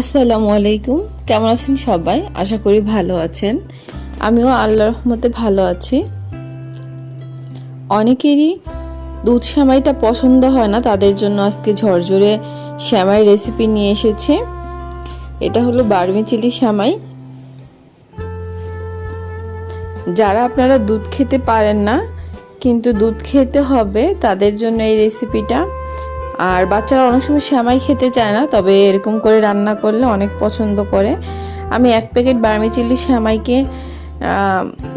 আসসালামু আলাইকুম। কেমন আছেন সবাই? আশা করি ভালো আছেন। আমিও আল্লাহ রহমতে ভালো আছি। অনেকেরই দুধ শ্যামাইটা পছন্দ হয় না, তাদের জন্য আজকে ঝরঝরে শ্যামাই রেসিপি নিয়ে এসেছে। এটা হলো বার্মি চিলি শ্যামাই যারা আপনারা দুধ খেতে পারেন না, কিন্তু দুধ খেতে হবে, তাদের জন্য এই রেসিপিটা আর বাচ্চারা অনেক সময় শ্যামাই খেতে চায় না, তবে এরকম করে রান্না করলে অনেক পছন্দ করে। আমি এক প্যাকেট বার্মি চিলি শ্যামাইকে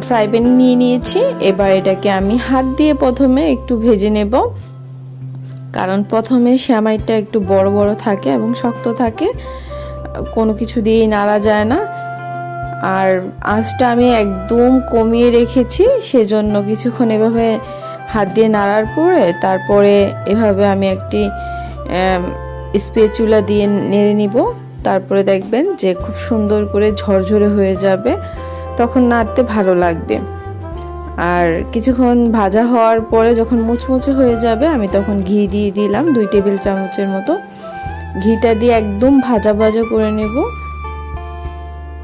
ফ্রাই প্যান নিয়ে নিয়েছি। এবার এটাকে আমি হাত দিয়ে প্রথমে একটু ভেজে নেব। কারণ প্রথমে শ্যামাইটা একটু বড় বড় থাকে এবং শক্ত থাকে, কোনো কিছু দিয়েই নাড়া যায় না। আর আঁচটা আমি একদম কমিয়ে রেখেছি, সেজন্য কিছুক্ষণ এভাবে হাত দিয়ে নাড়ার পরে, তারপরে এভাবে আমি একটি স্পেচুলা দিয়ে নেড়ে নিব। তারপরে দেখবেন যে খুব সুন্দর করে ঝরঝরে হয়ে যাবে। তখন নাড়তে ভালো লাগবে। আর কিছুক্ষণ ভাজা হওয়ার পরে যখন মুচমুচে হয়ে যাবে, আমি তখন ঘি দিয়ে দিলাম দুই টেবিল চামচের মতো। ঘিটা দিয়ে একদম ভাজা ভাজা করে নেব।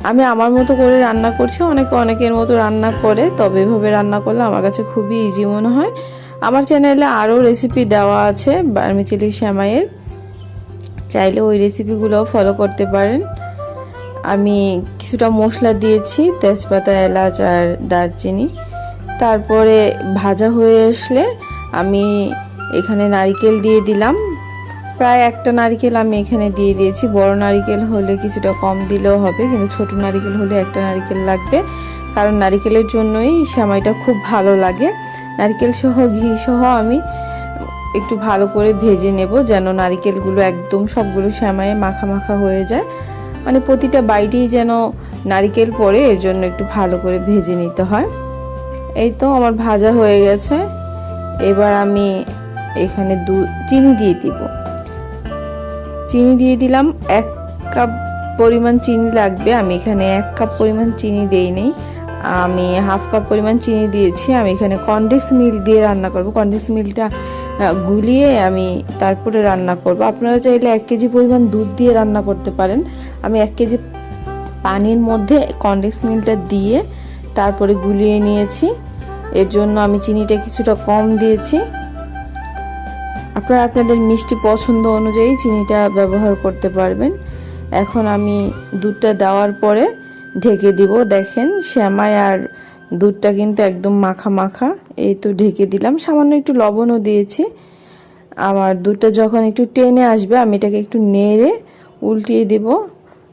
আমি আমার মতো করে রান্না করছি। অনেকে অনেকের মতো রান্না করে, তবে এভাবে রান্না করলে আমার কাছে খুবই ইজি মনে হয়। আমার চ্যানেলে আরও রেসিপি দেওয়া আছে বার্মি চিলি শ্যামাইয়ের। চাইলে ওই রেসিপিগুলোও ফলো করতে পারেন। আমি কিছুটা মশলা দিয়েছি, তেজপাতা, এলাচ আর দারচিনি। তারপরে ভাজা হয়ে আসলে আমি এখানে নারিকেল দিয়ে দিলাম। প্রায় একটা নারিকেল আমি এখানে দিয়ে দিয়েছি। বড় নারিকেল হলে কিছুটা কম দিলেও হবে, কিন্তু ছোট নারিকেল হলে একটা নারিকেল লাগবে। কারণ নারিকেলের জন্যই সেমাইটা খুব ভালো লাগে। নারিকেল সহ, ঘি সহ আমি একটু ভালো করে ভেজে নেব যেন নারিকেলগুলো একদম সবগুলো শ্যামায়ে মাখা মাখা হয়ে যায়। মানে প্রতিটা বাইটেই যেন নারিকেল পড়ে, এর জন্য একটু ভালো করে ভেজে নিতে হয়। এই তো আমার ভাজা হয়ে গেছে। এবার আমি এখানে দু, চিনি দিয়ে দিব। চিনি দিয়ে দিলাম, এক কাপ পরিমাণ চিনি লাগবে। আমি এখানে এক কাপ পরিমাণ চিনি দেই নেই আমি হাফ কাপ পরিমাণ চিনি দিয়েছি। আমি এখানে কনডেক্স মিল্ক দিয়ে রান্না করব। কনডেক্স মিল্কটা গুলিয়ে আমি তারপরে রান্না করব। আপনারা চাইলে এক কেজি পরিমাণ দুধ দিয়ে রান্না করতে পারেন। আমি এক কেজি পানির মধ্যে কনডেক্স মিল্কটা দিয়ে তারপরে গুলিয়ে নিয়েছি। এর জন্য আমি চিনিটা কিছুটা কম দিয়েছি। আপনারা আপনাদের মিষ্টি পছন্দ অনুযায়ী চিনিটা ব্যবহার করতে পারবেন। এখন আমি দুধটা দেওয়ার পরে ঢেকে দিব। দেখেন, শ্যামাই আর দুধটা কিন্তু একদম মাখা মাখা। এই তো ঢেকে দিলাম। সামান্য একটু লবণও দিয়েছি। আমার দুধটা যখন একটু টেনে আসবে, আমি এটাকে একটু নেড়ে উল্টিয়ে দিব।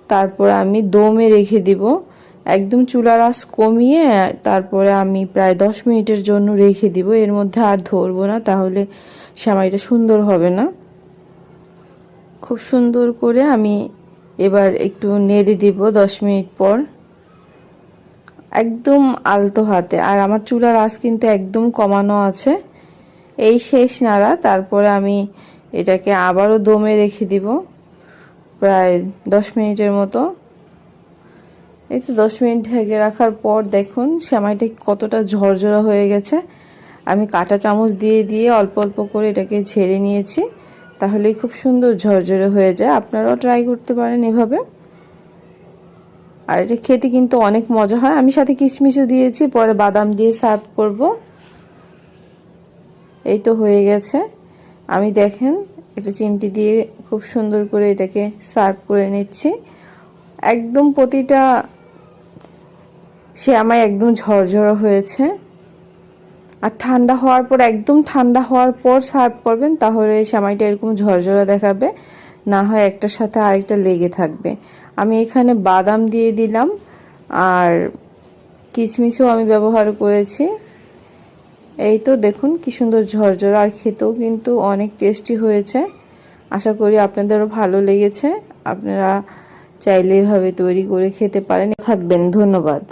তারপর আমি দমে রেখে দিব। একদম চুলার আঁচ কমিয়ে তারপরে আমি প্রায় দশ মিনিটের জন্য রেখে দিব। এর মধ্যে আর ধরবো না, তাহলে সেমাইটা সুন্দর হবে না। খুব সুন্দর করে আমি এবার একটু নেড়ে দিব দশ মিনিট পর। একদম আলতো হাতে। আর আমার চুলার আঁচ কিন্তু একদম কমানো আছে। এই শেষ নাড়া, তারপরে আমি এটাকে আবারও দমে রেখে দিব প্রায় দশ মিনিটের মতো। এই তো দশ মিনিট ঢেকে রাখার পর দেখুন, সেমাইটা কতটা ঝরঝরা হয়ে গেছে। আমি কাটা চামচ দিয়ে দিয়ে অল্প অল্প করে এটাকে ঝেড়ে নিয়েছি। তাহলেই খুব সুন্দর ঝরঝরে হয়ে যায়। আপনারাও ট্রাই করতে পারেন এভাবে। আর এটা খেতে কিন্তু অনেক মজা হয়। আমি সাথে কিশমিশও দিয়েছি, পরে বাদাম দিয়ে সার্ভ করব। এই তো হয়ে গেছে। আমি দেখেন, এটা চিমটি দিয়ে খুব সুন্দর করে এটাকে সার্ভ করে নিচ্ছি। একদম প্রতিটা সে আমায় একদম ঝরঝরা হয়েছে। আর ঠান্ডা হওয়ার পর, একদম ঠান্ডা হওয়ার পর সার্ভ করবেন, তাহলে সেমাইটা এরকম ঝরঝরা দেখাবে। না হয় একটার সাথে আরেকটা লেগে থাকবে। আমি এখানে বাদাম দিয়ে দিলাম, আর কিচমিচও আমি ব্যবহার করেছি। এই তো দেখুন কি সুন্দর ঝরঝরা, আর খেতেও কিন্তু অনেক টেস্টি হয়েছে। আশা করি আপনাদেরও ভালো লেগেছে। আপনারা চাইলে এভাবে তৈরি করে খেতে পারেন। থাকবেন, ধন্যবাদ।